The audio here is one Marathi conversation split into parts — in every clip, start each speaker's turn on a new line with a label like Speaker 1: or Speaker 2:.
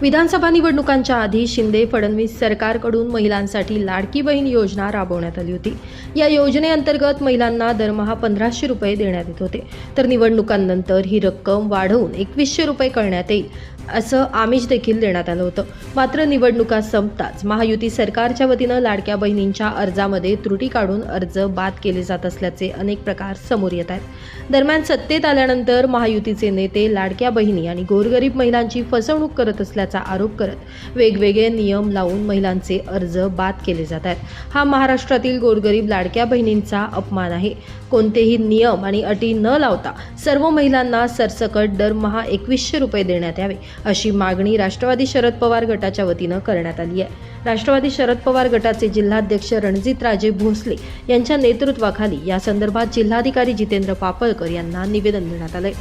Speaker 1: विधानसभा निवडणुकांच्या आधी शिंदे फडणवीस सरकारकडून महिलांसाठी लाडकी बहीण योजना राबवण्यात आली होती. या योजनेअंतर्गत महिलांना दरमहा पंधराशे रुपये देण्यात येत होते. तर निवडणुकांनंतर ही रक्कम वाढवून एकवीसशे रुपये करण्यात येईल. असं आमिष देखील देण्यात आलं होतं. मात्र निवडणुका संपताच महायुती सरकारच्या वतीनं लाडक्या बहिणींच्या अर्जामध्ये त्रुटी काढून अर्ज बाद केले जात असल्याचे अनेक प्रकार समोर येत आहेत. दरम्यान सत्तेत आल्यानंतर महायुतीचे नेते लाडक्या बहिणी आणि गोरगरीब महिलांची फसवणूक करत असल्याचा आरोप करत वेगवेगळे नियम लावून महिलांचे अर्ज बाद केले जात आहेत. हा महाराष्ट्रातील गोरगरीब लाडक्या बहिणींचा अपमान आहे. कोणतेही नियम आणि अटी न लावता सर्व महिलांना सरसकट दरमहा एकवीसशे रुपये देण्यात यावे अशी मागणी राष्ट्रवादी शरद पवार गटाच्या वतीनं करण्यात आली आहे. राष्ट्रवादी शरद पवार गटाचे जिल्हाध्यक्ष रणजितराजे भोसले यांच्या नेतृत्वाखाली या संदर्भात जिल्हाधिकारी जितेंद्र पापळकर यांना निवेदन देण्यात आले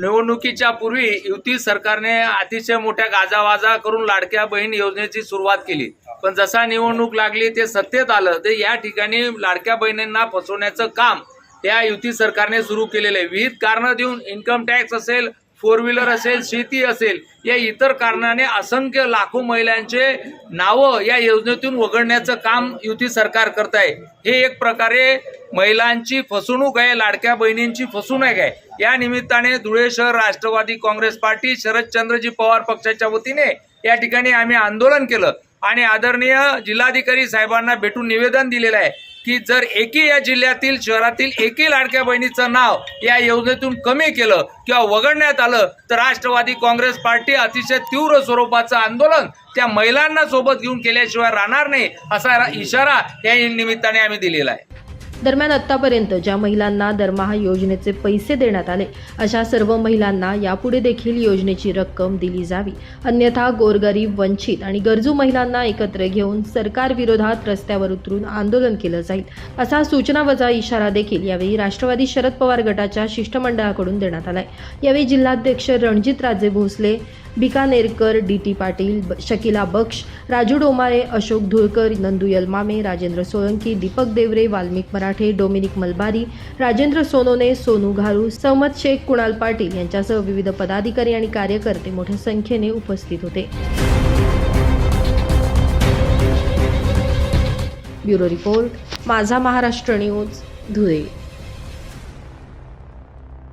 Speaker 2: निवडणुकीच्या पूर्वी युती सरकारने अतिशय मोठ्या गाजावाजा करून लाडक्या बहीण योजनेची सुरुवात केली. पण जसा निवडणूक लागली ते सत्तेत आलं. ते या ठिकाणी लाडक्या बहिणींना फसवण्याचं काम या युती सरकारने सुरू केलेलं आहे. विविध कारणं देऊन इन्कम टॅक्स असेल फोर व्हीलर असेल शेती असेल या इतर कारणाने असंख्य लाखो महिलांचे नावं या योजनेतून वगळण्याचं काम युती सरकार करत आहे हे एक प्रकारे महिलांची फसवणूक आहे लाडक्या बहिणींची फसवणूक आहे. या निमित्ताने धुळे शहर राष्ट्रवादी काँग्रेस पार्टी शरदचंद्रजी पवार पक्षाच्या वतीने या ठिकाणी आम्ही आंदोलन केलं. आणि आदरणीय जिल्हाधिकारी साहेबांना भेटून निवेदन दिलेलं आहे की जर एकही या जिल्ह्यातील शहरातील एकही लाडक्या बहिणीचं नाव या योजनेतून कमी केलं किंवा वगळण्यात आलं तर राष्ट्रवादी काँग्रेस पार्टी अतिशय तीव्र स्वरूपाचं आंदोलन त्या महिलांना सोबत घेऊन केल्याशिवाय राहणार नाही असा इशारा या निमित्ताने आम्ही दिलेला आहे.
Speaker 1: दरम्यान आत्तापर्यंत ज्या महिलांना दरमहा योजनेचे पैसे देण्यात आले अशा सर्व महिलांना यापुढे देखील योजनेची रक्कम दिली जावी. अन्यथा गोरगरीब वंचित आणि गरजू महिलांना एकत्र घेऊन सरकारविरोधात रस्त्यावर उतरून आंदोलन केलं जाईल असा सूचनावजा इशारा देखील यावेळी राष्ट्रवादी शरद पवार गटाच्या शिष्टमंडळाकडून देण्यात आलाय. यावेळी जिल्हाध्यक्ष रणजित राजे भोसले बिकानेरकर डी टी पाटील ब- शकिला बक्ष राजू डोमारे अशोक धुळकर नंदू यलमामे राजेंद्र सोळंकी दीपक देवरे वाल्मिक मराठे डोमिनिक मलबारी राजेंद्र सोनोने सोनू घारू सहमद शेख कुणाल पाटील यांच्यासह विविध पदाधिकारी आणि कार्यकर्ते मोठ्या संख्येने उपस्थित होते. ब्युरो रिपोर्ट माझा महाराष्ट्र न्यूज धुळे.